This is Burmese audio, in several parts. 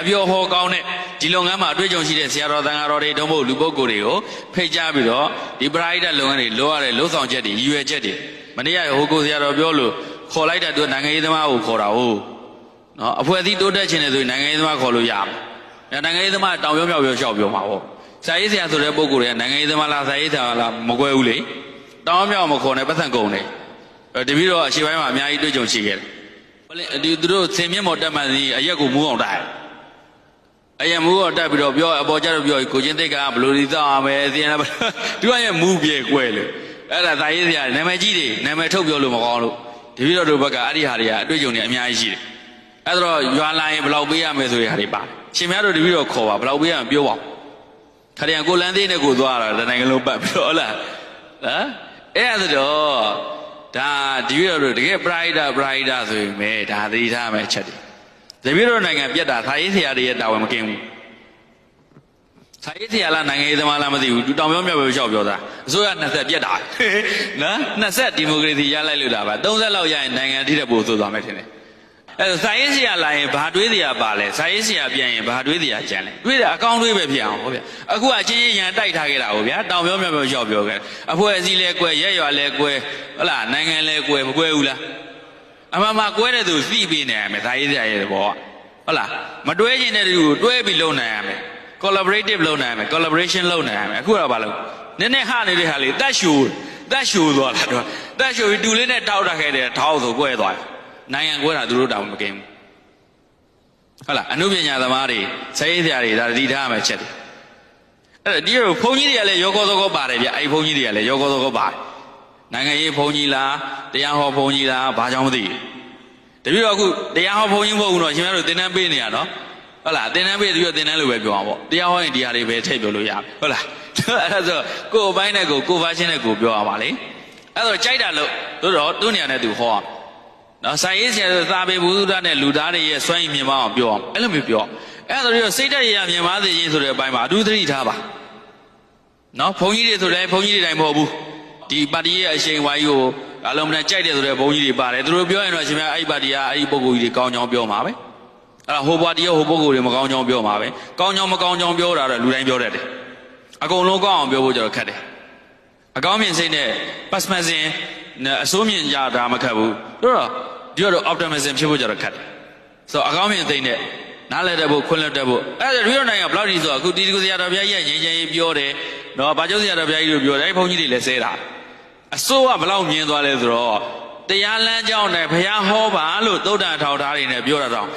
အပြောဟောကောင်းတဲ့ဒီလုပ်ငန်းမှာအတွေ့အကြုံရှိတဲ့ဆရာတော်တန်ဃာတော်တွေတုံးဖို့လူပုဂ္ဂိုလ်တွေကိုဖိတ်ကြားပြီးတော့ဒီပရာဟိတလုပ်ငန်းတွေလိုရတဲ့လှုပ်ဆောင်ချက်တွေရည်ရွယ်ချက်တွေမနေ့ကဟိုကိုဆရာတော်ပြောလို့ခေါ်လိုက်တာသူကနိုင်ငံရေးသမားကိုခေါ်တာဟုတ်နော်အဖွဲ့အစည်းတိုးတက်ခြင်းနဲ့ဆိုရင်နိုင်ငံရေးသမားခေါ်လို့ရမယ်နိုင်ငံရေးသမားတောင်ပြောမြောက်ပြောရှောက်ပြောမှာပေါ့ဆရာကြီးဆရာဆိုတဲ့ပုဂ္ဂိုလ်တွေကနိုင်ငံရေးသမားလားဆရာကြီးဆရာလားမကွဲဘူးလေတောင်မြောက်မခေါ်နဲ့ပတ်သက်ကုန်တယ်တပည့်တော်အရှိပိုင်းမှာအများကြီးတွေ့ကြုံရှိခဲ့တယ်ဘယ်လဲဒီသူတို့ဆင်မြင့်မော်တက်မှန်စီအရက်ကိုမူးအောင်တိုက် အရင်မူးတော့တက်ပြီးတော့ပြောအပေါ်ကျတော့ပြောကိုချင်းသိက္ခာဘယ်လိုဒီသောက်အောင်ပဲသိရင်လည်းသူကရဲ့မူးပြေကွဲလေအဲ့ဒါသာရေးစရာနာမည်ကြီးတွေနာမည်ထုတ်ပြောလို့မကောင်းလို့တပည့်တော်တို့ဘက်ကအဲ့ဒီဟာတွေကအတွေ့အကြုံတွေအများကြီးရှိတယ်အဲ့တော့ရွာလာရင်ဘယ်လောက်ပေးရမယ်ဆိုတဲ့ဟာတွေပါတယ်ရှင်များတို့တပည့်တော်ခေါ်ပါဘယ်လောက်ပေးရမယ်ပြောပါဦးခရီးကိုလန်းသေးနဲ့ကိုသွားတာတနိုင်ငံလုံးပတ်ပြီးတော့ဟုတ်လားဟမ်အဲ့ဒါဆိုတော့ဒါတပည့်တော်တို့တကယ်ပရိုက်တာပရိုက်တာဆိုရင်ပဲဒါသတိထားမယ်အချက်တွေ တပည့်တော်နိုင်ငံပြက်တာသာရေးဆရာတွေရဲ့တာဝန်မကင်းဘူးသာရေးဆရာလားနိုင်ငံရေးသမားလားမသိဘူးသူတောင်ပြောမြောက်ပြောလျှောက်ပြောတာအစိုးရ20ပြက်တာနော်20ဒီမိုကရေစီရလိုက်လို့တာပါ30လောက်ရရင်နိုင်ငံထိတဲ့ပို့ဆိုသွားမယ်ထင်တယ်အဲဒါသာရေးဆရာလာရင်ဘာတွေးစရာပါလဲသာရေးဆရာပြန်ရင်ဘာတွေးစရာကြံလဲတွေးတယ်အကောင်းတွေးပဲဖြစ်အောင်ဟုတ်ဗျအခုကအချင်းချင်းရန်တိုက်ထားခဲ့တာဟုတ်ဗျာတောင်ပြောမြောက်ပြောလျှောက်ပြောခဲ့အဖွဲ့အစည်းလဲကွဲရက်ရွာလဲကွဲဟုတ်လားနိုင်ငံလဲကွဲမကွဲဘူးလား အမှန်မှကွဲတဲ့သူသိပေးနိုင်ရမယ်ဒါရေးစရာရဲ့ဘောကဟုတ်လားမတွဲကျင်တဲ့သူကိုတွဲပြီးလုပ်နိုင်ရမယ် collaborative လုပ်နိုင်ရမယ် collaboration လုပ်နိုင်ရမယ်အခုတော့ဘာလုပ်နည်းနည်းဟနေတဲ့ဟာလေးတက်ရှူတက်ရှူသွားတာတော့တက်ရှူပြီးတူလေးနဲ့တောက်တာခဲ့တယ်ထောက်ဆိုကွဲသွားတယ်နိုင်ငံကွဲတာသူတို့တောင်မကင်းဘူးဟုတ်လားအမှုပညာသမားတွေစိတ်ဆရာတွေဒါတတိထားရမယ်ချက်တယ်အဲ့ဒါဒီလိုဘုန်းကြီးတွေကလည်းရောကောသောကောပါတယ်ဗျအဲ့ဒီဘုန်းကြီးတွေကလည်းရောကောသောကောပါတယ် နိုင်ငံရေးဘုံကြီးလားတရားဟောဘုံကြီးလားဘာကြောင့်မသိဘူးတပည့်တော်အခုတရားဟောဘုံကြီးမဟုတ်ဘူးတော့ရှင်များတို့သင်တန်းပေးနေရနော်ဟုတ်လားသင်တန်းပေးပြီးတော့သင်တန်းလို့ပဲပြောအောင်ပေါ့တရားဟောရင်ဒီဟာတွေပဲထည့်ပြောလို့ရမယ်ဟုတ်လားအဲ့ဒါဆိုကိုယ်အပိုင်းနဲ့ကိုယ်ကိုယ်ဖားချင်းနဲ့ကိုယ်ပြောရပါလေအဲ့တော့ကြိုက်တာလို့တို့တော့သူ့နေရာနဲ့သူဟောရမယ်နော်ဆိုင်ရေးဆရာဆိုသာပေဘုရားနဲ့လူသားတွေရဲ့စွမ်းရည်မြင်မအောင်ပြောအောင်အဲ့လိုမျိုးပြောအဲ့ဒါတော့စိတ်ဓာတ်ရည်ရမြင်ပါစေခြင်းဆိုတဲ့အပိုင်းမှာအထူးသတိထားပါနော်ဘုန်းကြီးတွေဆိုလည်းဘုန်းကြီးတွေတိုင်းမဟုတ်ဘူး ဒီပါတီရဲ့အရှိန်ဝါကြီးကိုအလုံးမနဲ့ကြိုက်တယ်ဆိုတဲ့ဘုန်းကြီးတွေပါတယ်သူတို့ပြောရင်တော့ရှင်များအဲ့ဒီပါတီကအဲ့ဒီပုဂ္ဂိုလ်ကြီးတွေကောင်းကြောင်းပြောမှာပဲအဲ့ဒါဟိုပါတီရောဟိုပုဂ္ဂိုလ်တွေမကောင်းကြောင်းပြောမှာပဲကောင်းကြောင်းမကောင်းကြောင်းပြောတာတော့လူတိုင်းပြောတတ်တယ်အကုန်လုံးကောင်းအောင်ပြောဖို့ကြတော့ခက်တယ်အကောင်းမြင်စိတ်နဲ့ pessimism နဲ့အဆိုးမြင်ကြတာမခက်ဘူးတို့တော့ဒီတော့ optimism ဖြစ်ဖို့ကြတော့ခက်တယ်ဆိုတော့အကောင်းမြင်သိတဲ့နားလည်တဲ့ဖို့ခွင့်လွှတ်တဲ့ဖို့အဲ့ဒါရီရောနိုင်ငံဘလောက်ဒီဆိုအခုတီတီကိုစရာတော်ဘုရားကြီးကငြိမ်းချမ်းရေးပြောတယ်နော်ဘာကျုပ်စရာတော်ဘုရားကြီးတို့ပြောတယ်အဲ့ဘုန်းကြီးတွေလည်းဆဲတာ အစိုးကဘလောက်မြင်သွားလဲဆိုတော့တရားလမ်းကြောင်းနဲ့ဘုရားဟောပါလို့သုဒ္ဓထောက်ထားတွေနဲ့ပြောတာတော့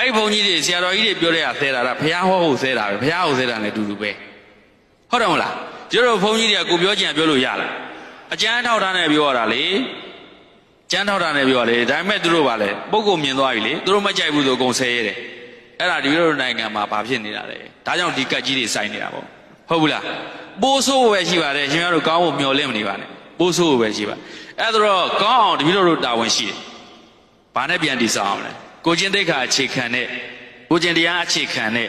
အဲ့ဘုန်းကြီးတွေဆရာတော်ကြီးတွေပြောတဲ့ဟာဆဲတာကဘုရားဟောဖို့ဆဲတာပဲဘုရားဟောဆဲတာလည်းအတူတူပဲဟုတ်တယ်မဟုတ်လားကျတို့ဘုန်းကြီးတွေကကိုပြောချင်ပြောလို့ရလားအကျမ်းထောက်ထားနဲ့ပြောရတာလေကျမ်းထောက်ထားနဲ့ပြောရလေဒါပေမဲ့သူတို့ပါလေပုံကုမြင်သွားပြီလေသူတို့မကြိုက်ဘူးဆိုအကုန်ဆဲရတယ်အဲ့ဒါဒီလိုနိုင်ငံမှာဘာဖြစ်နေတာလဲဒါကြောင့်ဒီကတ်ကြီးတွေစိုင်းနေတာပေါ့ဟုတ်ဘူးလားပိုးဆိုးပဲရှိပါတယ်ရှင်များတို့ကောင်းဖို့မျှော်လင့်မနေပါနဲ့ ပိုးဆိုးပဲရှိပါအဲ့ဒါတော့ကောင်းအောင်ဒီလိုတို့တာဝန်ရှိတယ်ဘာနဲ့ပြန်တည်ဆောက်အောင်လဲကိုချင်းတိတ်ခါအခြေခံတဲ့ကိုချင်းတရားအခြေခံတဲ့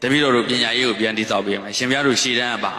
တပည့်တော်တို့ပညာရေးကိုပြန်တည်ဆောက်ပေးရမယ်ရှင်များတို့ရှေ့တန်းကပါ